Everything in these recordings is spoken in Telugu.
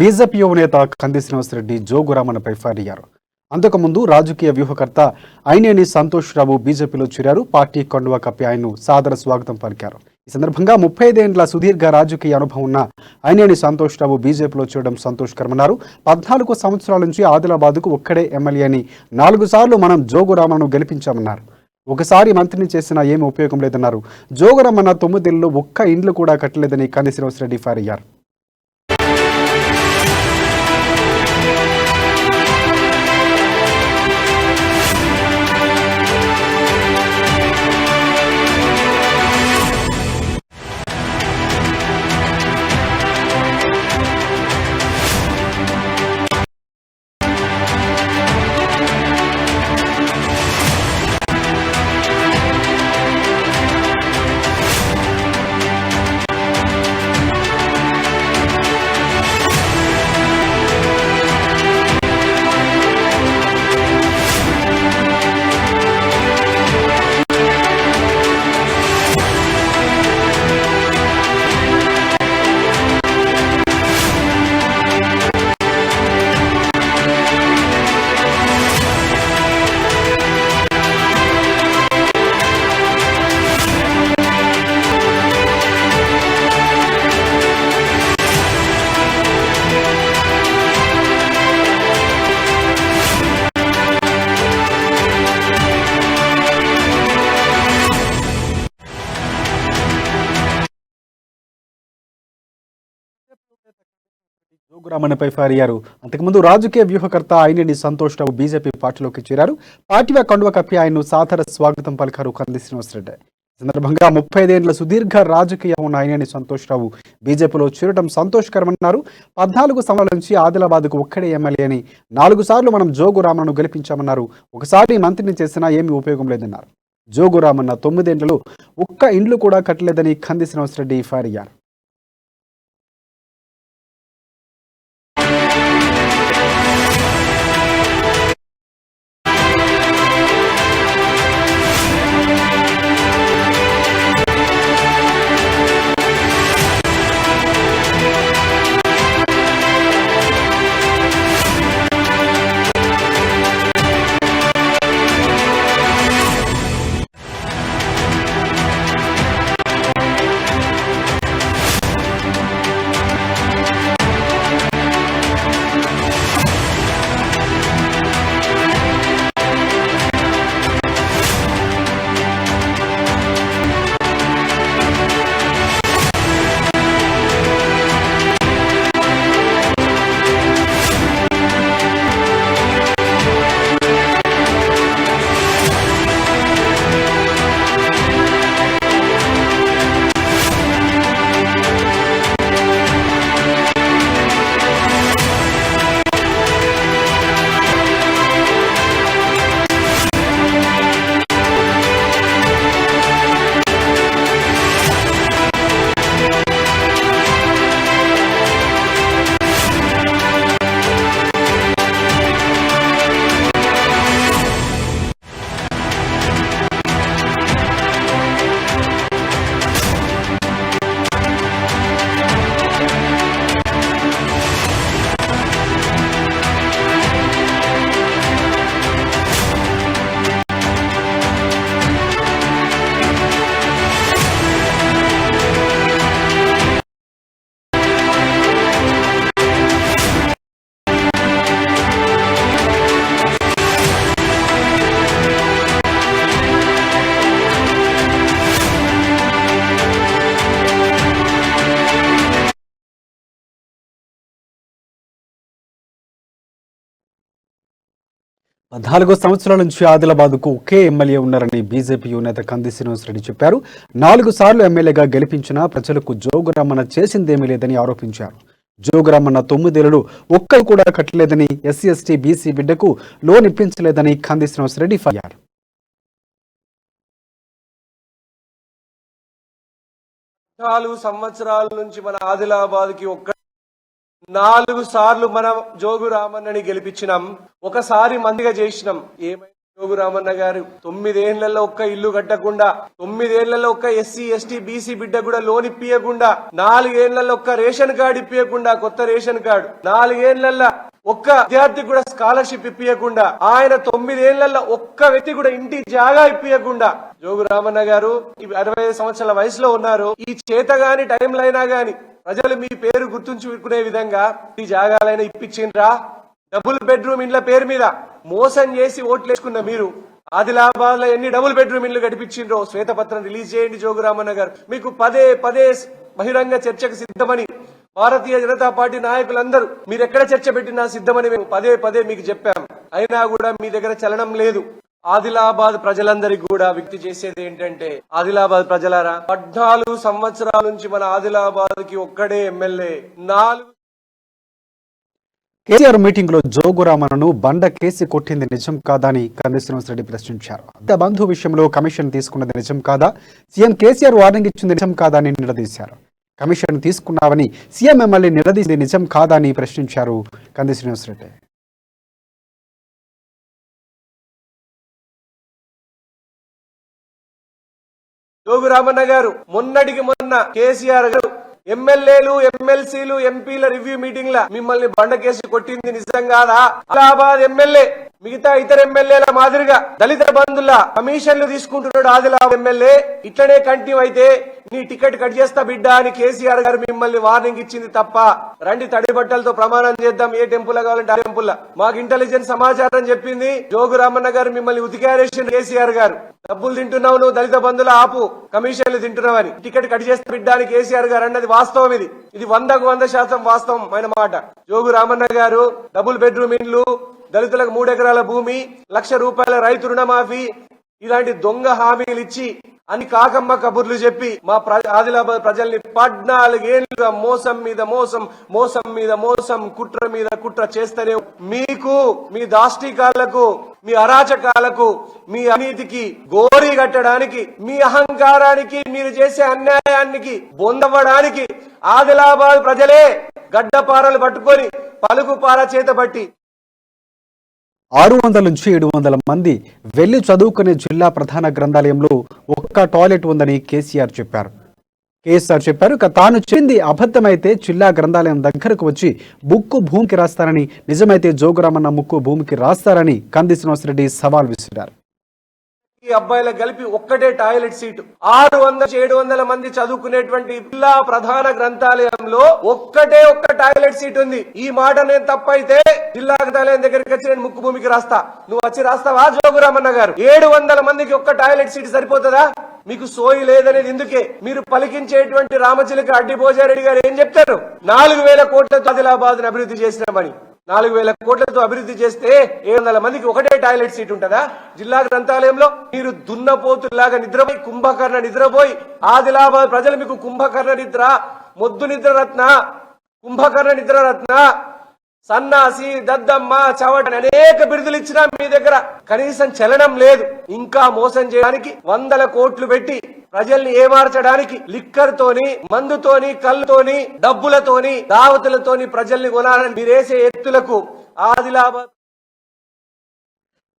బీజేపీ యువనేత కంది శ్రీనివాసరెడ్డి జోగురామన్పై ఫైర్ అయ్యారు అంతకుముందు రాజకీయ వ్యూహకర్త అయినేని సంతోష్ రావు బీజేపీలో చేరారు. పార్టీ కండువా కప్పి ఆయన్ను సాదర స్వాగతం పలికారు. ఈ సందర్భంగా ముప్పై ఐదేండ్ల సుదీర్ఘ రాజకీయ అనుభవం ఉన్న అయినేని సంతోష్ రావు బీజేపీలో చేరడం సంతోషకరమన్నారు. పద్నాలుగు సంవత్సరాల నుంచి ఆదిలాబాద్కు ఒక్కడే ఎమ్మెల్యే అని నాలుగు సార్లు మనం జోగురామను గెలిపించామన్నారు. ఒకసారి మంత్రిని చేసినా ఏమీ ఉపయోగం లేదన్నారు. జోగురామన్న తొమ్మిదేళ్ళలో ఒక్క ఇండ్లు కూడా కట్టలేదని కంది శ్రీనివాసరెడ్డి ఫైర్ అయ్యారు. జోగురామన్నపై ఫైర్ అయ్యారు అంతకుముందు రాజకీయ వ్యూహకర్త అయినేని సంతోష్ రావు బీజేపీ పార్టీలోకి చేరారు. పార్టీగా కండువ కప్పి ఆయన్ను సాధార స్వాగతం పలికారు కంది శ్రీనివాసరెడ్డి. ఈ సందర్భంగా ముప్పై ఐదేళ్ళ సుదీర్ఘ రాజకీయం ఉన్న అయినేని సంతోష్ రావు బీజేపీలో చేరడం సంతోషకరమన్నారు. పద్నాలుగు సంవత్సరాల నుంచి ఆదిలాబాద్కు ఒక్కడే ఎమ్మెల్యే అని నాలుగు సార్లు మనం జోగురామన్ను గెలిపించామన్నారు. ఒకసారి మంత్రిని చేసినా ఏమీ ఉపయోగం లేదన్నారు. జోగురామన్న తొమ్మిదేండ్లలో ఒక్క ఇండ్లు కూడా కట్టలేదని కంది శ్రీనివాసరెడ్డి ఫైర్ అయ్యారు పద్నాలుగో సంవత్సరాల నుంచి ఆదిలాబాద్కు ఒకే ఎమ్మెల్యే ఉన్నారని బీజేపీ యువనేత కంది శ్రీనివాసరెడ్డి చెప్పారు. నాలుగు సార్లు ఎమ్మెల్యేగా గెలిపించినా ప్రజలకు జోగురామన్న చేసిందేమీ లేదని ఆరోపించారు. జోగురామన్న తొమ్మిదేళ్ళు ఒక్కరు కూడా కట్టలేదని ఎస్సీ ఎస్టీ బీసీ బిడ్డకు లోన్ ఇప్పించలేదని కంది శ్రీనివాసరెడ్డి ఫయ్యారు నాలుగు సంవత్సరాల నుంచి మన ఆదిలాబాద్కి ఒక్క నాలుగు సార్లు మనం జోగు రామన్నని గెలిపించినాం. ఒకసారి మందిగా చేసినాం. ఏమైనా జోగు రామన్న గారు? తొమ్మిదేళ్ళలో ఒక్క ఇల్లు కట్టకుండా తొమ్మిదేళ్ళలో ఒక్క ఎస్సీ ఎస్టీ బీసీ బిడ్డ కూడా లోన్ ఇప్పియకుండా నాలుగేళ్ళలో ఒక్క రేషన్ కార్డు ఇప్పియకుండా కొత్త రేషన్ కార్డు నాలుగేళ్ళలో ఒక్క విద్యార్థి కూడా స్కాలర్షిప్ ఇప్పియకుండా ఆయన తొమ్మిదేళ్ళలో ఒక్క వ్యక్తి కూడా ఇంటి జాగా ఇప్పియకుండా. జోగు రామన్న గారు అరవై ఐదు సంవత్సరాల వయసులో ఉన్నారు. ఈ చేతగాని గాని టైంలైనా గాని ప్రజలు మీ పేరు గుర్తుంచుకునే విధంగా ఈ జాగాలైనా ఇప్పించిండ్రా? డబుల్ బెడ్రూమ్ ఇండ్ల పేరు మీద మోసం చేసి ఓట్లేసుకున్న మీరు ఆదిలాబాద్లో ఎన్ని డబుల్ బెడ్రూమ్ ఇండ్లు గడిపించిండ్రో శ్వేతపత్రం రిలీజ్ చేయండి జోగురామన్న గారు మీకు పదే పదే బహిరంగ చర్చకు సిద్ధమని భారతీయ జనతా పార్టీ నాయకులందరూ మీరు ఎక్కడ చర్చ పెట్టినా సిద్ధమని మేము పదే పదే మీకు చెప్పాం. అయినా కూడా మీ దగ్గర చలనం లేదు. ఆదిలాబాద్ ప్రజలందరికీ కూడా వ్యక్తి చేసేది ఏంటంటే ఆదిలాబాద్ ప్రజలారా పద్నాలుగు సంవత్సరాల నుంచి మన ఆదిలాబాద్కి ఒక్కడే ఎమ్మెల్యే నాలుగు కేసీఆర్ మీటింగ్లో జోగురామన్ను బండ కేసి కొట్టింది నిజం కాదా అని కంది శ్రీనివాసరెడ్డి ప్రశ్నించారు. బంధు విషయంలో కమిషన్ తీసుకున్నది నిజం కాదా? సీఎం కేసీఆర్ వార్నింగ్ ఇచ్చింది నిజం కాదా అని నిలదీశారు. కమిషన్ తీసుకున్నావని సీఎం ఎమ్మెల్యే నిలదీసింది నిజం కాదా అని ప్రశ్నించారు కంది శ్రీనివాసరెడ్డి జోగు రామన్న గారు మొన్నటికి మొన్న కేసీఆర్ గారు ఎమ్మెల్యేలు ఎమ్మెల్సీలు ఎంపీల రివ్యూ మీటింగ్ ల మిమ్మల్ని బండకేసి కొట్టింది నిజం కాదా? అలహాబాద్ ఎమ్మెల్యే మిగతా ఇతర ఎమ్మెల్యేల మాదిరిగా దళిత బంధుల కమిషన్లు తీసుకుంటున్నాడు ఆదిలాబాద్ ఎమ్మెల్యే. ఇట్లనే కంటిన్యూ అయితే నీ టికెట్ కట్ చేస్తా బిడ్డ అని కేసీఆర్ గారు మిమ్మల్ని వార్నింగ్ ఇచ్చింది తప్ప రండి తడి బట్టలతో ప్రమాణం చేద్దాం. ఏ టెంపుల్ కావాలంటే ఆ టెంపుల్ మాకు ఇంటెలిజెన్స్ సమాచారం చెప్పింది జోగు రామన్న గారు మిమ్మల్ని ఉతికారేసిన కేసీఆర్ గారు. డబ్బులు తింటున్నావు నువ్వు దళిత బంధుల ఆపు కమిషన్లు తింటున్నావని. టికెట్ కట్ చేస్తే బిడ్డ అని కేసీఆర్ గారు అన్నది వాస్తవం ఇది. ఇది వందకు వంద శాతం వాస్తవం అయిన మాట. జోగు రామన్న గారు డబుల్ బెడ్రూమ్ ఇండ్లు దళితులకు మూడు ఎకరాల భూమి లక్ష రూపాయల రైతు రుణమాఫీ ఇలాంటి దొంగ హామీలు ఇచ్చి అని కాకమ్మ కబుర్లు చెప్పి మా ప్ర- ఆదిలాబాద్ ప్రజల్ని పద్నాలుగేళ్ళుగా మోసం మీద మోసం మోసం మీద మోసం కుట్ర మీద కుట్ర చేస్తేనే మీకు మీ దాష్టికాలకు మీ అరాచకాలకు మీ అనీతికి గోరి కట్టడానికి మీ అహంకారానికి మీరు చేసే అన్యాయానికి బొందవ్వడానికి ఆదిలాబాద్ ప్రజలే గడ్డపారలు పట్టుకొని పలుకుపార చేతబట్టి ఆరు వందల నుంచి ఏడు వందల మంది వెళ్ళి చదువుకునే జిల్లా ప్రధాన గ్రంథాలయంలో ఒక్క టాయిలెట్ ఉందని కేసీఆర్ చెప్పారు. కేసీఆర్ చెప్పారు ఇక తాను చెంది అబద్ధమైతే జిల్లా గ్రంథాలయం దగ్గరకు వచ్చి బుక్కు భూమికి రాస్తారని నిజమైతే జోగురామన్న ముక్కు భూమికి రాస్తారని కంది శ్రీనివాసరెడ్డి సవాల్ విసిరారు. ఈ అబ్బాయిలకు కలిపి ఒక్కటే టాయిలెట్ సీటు. ఆరు వందల ఏడు వందల మంది చదువుకునేటువంటి జిల్లా ప్రధాన గ్రంథాలయంలో ఒక్కటే ఒక్క టాయిలెట్ సీట్ ఉంది. ఈ మాట నేను తప్పైతే జిల్లా గ్రంథాలయం దగ్గరికి వచ్చి నేను ముక్కు భూమికి రాస్తా. నువ్వు వచ్చి రాస్తావా జోగురామన్న గారు? ఏడు వందల మందికి ఒక్క టాయిలెట్ సీట్ సరిపోతుందా? మీకు సోయి లేదనేది ఎందుకే మీరు పలికించేటువంటి రామచిలక అడ్డి భోజారెడ్డి గారు ఏం చెప్తారు? నాలుగు వేల కోట్లతో ఆదిలాబాద్ అభివృద్ధి చేసినామని నాలుగు వేల కోట్లతో అభివృద్ధి చేస్తే ఏడు వందల మందికి ఒకటే టాయిలెట్ సీట్ ఉంటుందా? జిల్లా గ్రంథాలయంలో మీరు దున్నపోతులాగా నిద్రపోయి కుంభకర్ణ నిద్రపోయి ఆదిలాబాద్ ప్రజలు మీకు కుంభకర్ణ నిద్ర మొద్దు నిద్ర రత్న కుంభకర్ణ నిద్ర రత్న సన్నాసి దద్దమ్మ చవట అనేక బిరుదులు ఇచ్చినా మీ దగ్గర కనీసం చలనం లేదు. ఇంకా మోసం చేయడానికి వందల కోట్లు పెట్టి ప్రజల్ని ఏమార్చడానికి లిక్కర్ తోని మందుతోని కళ్ళుతోని డబ్బులతోని దావతులతోని ప్రజల్ని కొనాలని మీరేసే ఎత్తులకు ఆదిలాబాద్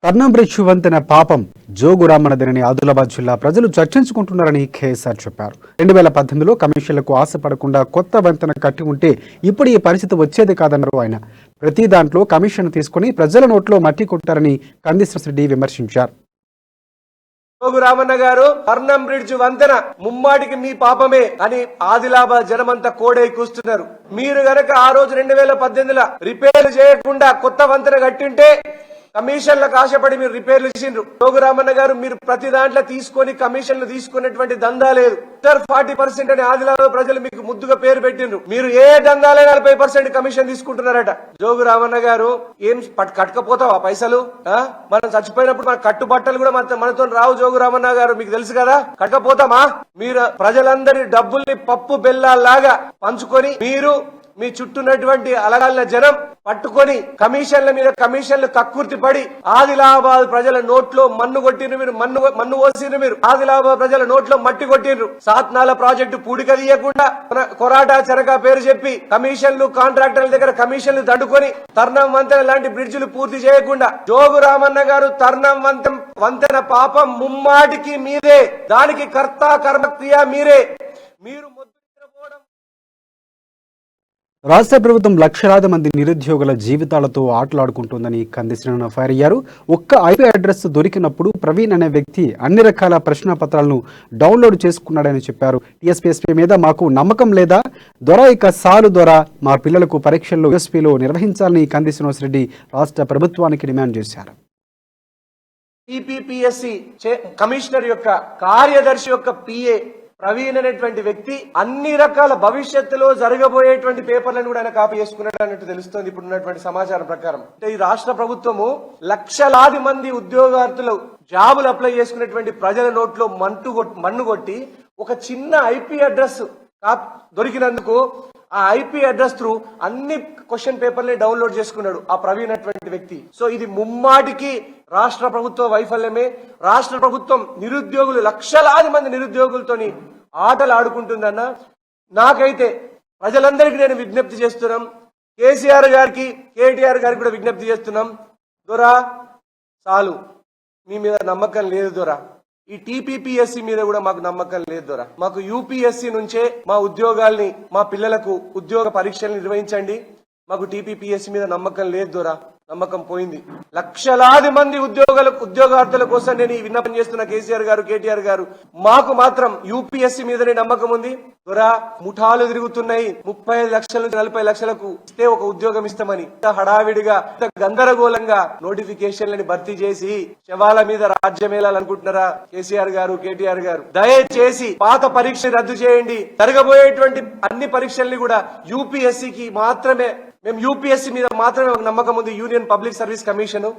కర్ణం బ్రిడ్జ్ వంతెన పాపం జోగురామన్నదినని ఆదిలాబాద్ జిల్లా ప్రజలు చర్చించుకుంటున్నారని కేఎస్ఆర్ చెప్పారు. రెండు వేల పద్దెనిమిదిలో కమిషన్లకు ఆశపడకుండా కొత్త వంతెన కట్టి ఉంటే ఇప్పుడు ఈ పరిస్థితి వచ్చేది కాదన్నారు ఆయన. ప్రతి దాంట్లో కమిషన్ తీసుకుని ప్రజల నోట్లో మట్టి కొట్టారని కందిశ్రెడ్డి విమర్శించారు. జోగు రామన్న గారు పర్ణం బ్రిడ్జ్ వంతెన ముమ్మాటికి మీ పాపమే అని ఆదిలాబాద్ జనమంతా కోడై కూస్తున్నారు. మీరు గనక ఆ రోజు రెండు వేల పద్దెనిమిదిలో రిపేర్ చేయకుండా కొత్త వంతెన కట్టింటే కమిషన్లకు ఆశపడి మీరు రిపేర్లు చేసిండ్రు. జోగురామన్న గారు మీరు ప్రతి దాంట్లో తీసుకొని కమిషన్లు తీసుకున్నటువంటి దందా లేదు. ఫార్టీ పర్సెంట్ అని ఆదిలాబాద్ ప్రజలు మీకు ముద్దుగా పేరు పెట్టిండ్రు. మీరు ఏ దందాలే నలభై పర్సెంట్ కమిషన్ తీసుకుంటున్నారట. జోగురామన్న గారు ఏం పట్- కట్టకపోతావా పైసలు? ఆ? మనం చచ్చిపోయినప్పుడు మన కట్టుబట్టలు కూడా మన మనతో రావు జోగు రామన్న గారు మీకు తెలుసు కదా? కట్టకపోతామా? మీరు ప్రజలందరి డబ్బుల్ని పప్పు బెల్లాల్లాగా పంచుకొని మీరు మీ చుట్టూన్నటువంటి అలగాలిన జనం పట్టుకొని కమిషన్ల మీద కమిషన్లు కక్కుర్తి పడి ఆదిలాబాద్ ప్రజల నోట్లో మన్ను కొట్టిండ్రు మీరు మన్ను మన్ను పోసిండ్రు మీరు. ఆదిలాబాద్ ప్రజల నోట్లో మట్టి కొట్టిండ్రు సాత్నాల ప్రాజెక్టు పూడిక తీయకుండా కొరాటా చెరక పేరు చెప్పి కమిషన్లు కాంట్రాక్టర్ల దగ్గర కమిషన్లు దండుకొని తర్ణం వంతెన లాంటి బ్రిడ్జిలు పూర్తి చేయకుండా జోగు రామన్న గారు తర్ణం వంతెన వంతెన పాపం ముమ్మాటికి మీదే. దానికి కర్త కర్మక్రియ మీరే. మీరు రాష్ట్ర ప్రభుత్వం లక్షలాది మంది నిరుద్యోగుల జీవితాలతో ఆటలాడుకుంటుందని కందిశ్రీన ఫైర్ అయ్యారు. ఒక్క ఐపీ అడ్రస్ దొరికినప్పుడు ప్రవీణ్ అనే వ్యక్తి అన్ని రకాల ప్రశ్న పత్రాలను డౌన్లోడ్ చేసుకున్నాడని చెప్పారు. టీఎస్పీఎస్పీ మీద మాకు నమ్మకం లేదా? దొర ఇక సాలు ద్వారా మా పిల్లలకు పరీక్షల్లో యూఎస్పీలో నిర్వహించాలని కంది శ్రీనివాసరెడ్డి రాష్ట్ర ప్రభుత్వానికి డిమాండ్ చేశారు. టీపీపీఎస్సి కమిషనర్ యొక్క కార్యదర్శి యొక్క పిఏ ప్రవీణ్ అనేటువంటి వ్యక్తి అన్ని రకాల భవిష్యత్తులో జరగబోయేటువంటి పేపర్లను కూడా ఆయన కాపీ చేసుకున్నాడు అన్నట్టు తెలుస్తోంది ఇప్పుడు ఉన్నటువంటి సమాచారం ప్రకారం. అంటే ఈ రాష్ట్ర ప్రభుత్వము లక్షలాది మంది ఉద్యోగార్థులు జాబులు అప్లై చేసుకునేటువంటి ప్రజల నోట్లో మంటు మన్ను కొట్టి ఒక చిన్న ఐపీ అడ్రస్ దొరికినందుకు ఆ ఐపీ అడ్రస్ త్రూ అన్ని క్వశ్చన్ పేపర్లే డౌన్లోడ్ చేసుకున్నాడు ఆ ప్రవీణ్ అటువంటి వ్యక్తి. సో ఇది ముమ్మాటికి రాష్ట్ర ప్రభుత్వ వైఫల్యమే. రాష్ట్ర ప్రభుత్వం నిరుద్యోగులు లక్షలాది మంది నిరుద్యోగులతోని ఆటలు ఆడుకుంటుందన్న నాకైతే ప్రజలందరికీ నేను విజ్ఞప్తి చేస్తున్నాం. కేసీఆర్ గారికి కేటీఆర్ గారికి కూడా విజ్ఞప్తి చేస్తున్నాం. దొరా చాలు. మీ మీద నమ్మకం లేదు దొరా. ఈ టీపీపీఎస్సీ మీద కూడా మాకు నమ్మకం లేదు దొరా. మాకు యూపీఎస్సీ నుంచే మా ఉద్యోగాల్ని మా పిల్లలకు ఉద్యోగ పరీక్షలు నిర్వహించండి. మాకు టీపీపీఎస్సీ మీద నమ్మకం లేదు దొరా. నమ్మకం పోయింది. లక్షలాది మంది ఉద్యోగాల ఉద్యోగార్థుల కోసం నేను ఈ విన్నపం చేస్తున్న కేసీఆర్ గారు కేటీఆర్ గారు మాకు మాత్రం యూపీఎస్సీ మీదనే నమ్మకం ఉంది. దొరా ముఠాలు తిరుగుతున్నాయి. ముప్పై ఐదు లక్షల నుంచి నలభై లక్షలకు ఇస్తే ఒక ఉద్యోగం ఇస్తామని. హడావిడిగా గందరగోళంగా నోటిఫికేషన్లని భర్తీ చేసి శవాల మీద రాజ్యమేళాలనుకుంటున్నారా కేసీఆర్ గారు కేటీఆర్ గారు? దయచేసి పాత పరీక్ష రద్దు చేయండి. జరగబోయేటువంటి అన్ని పరీక్షల్ని కూడా యూపీఎస్సీకి మాత్రమే మేము యూపీఎస్సీ మీద మాత్రమే ఒక నమ్మకం ఉంది యూనియన్ పబ్లిక్ సర్వీస్ కమిషను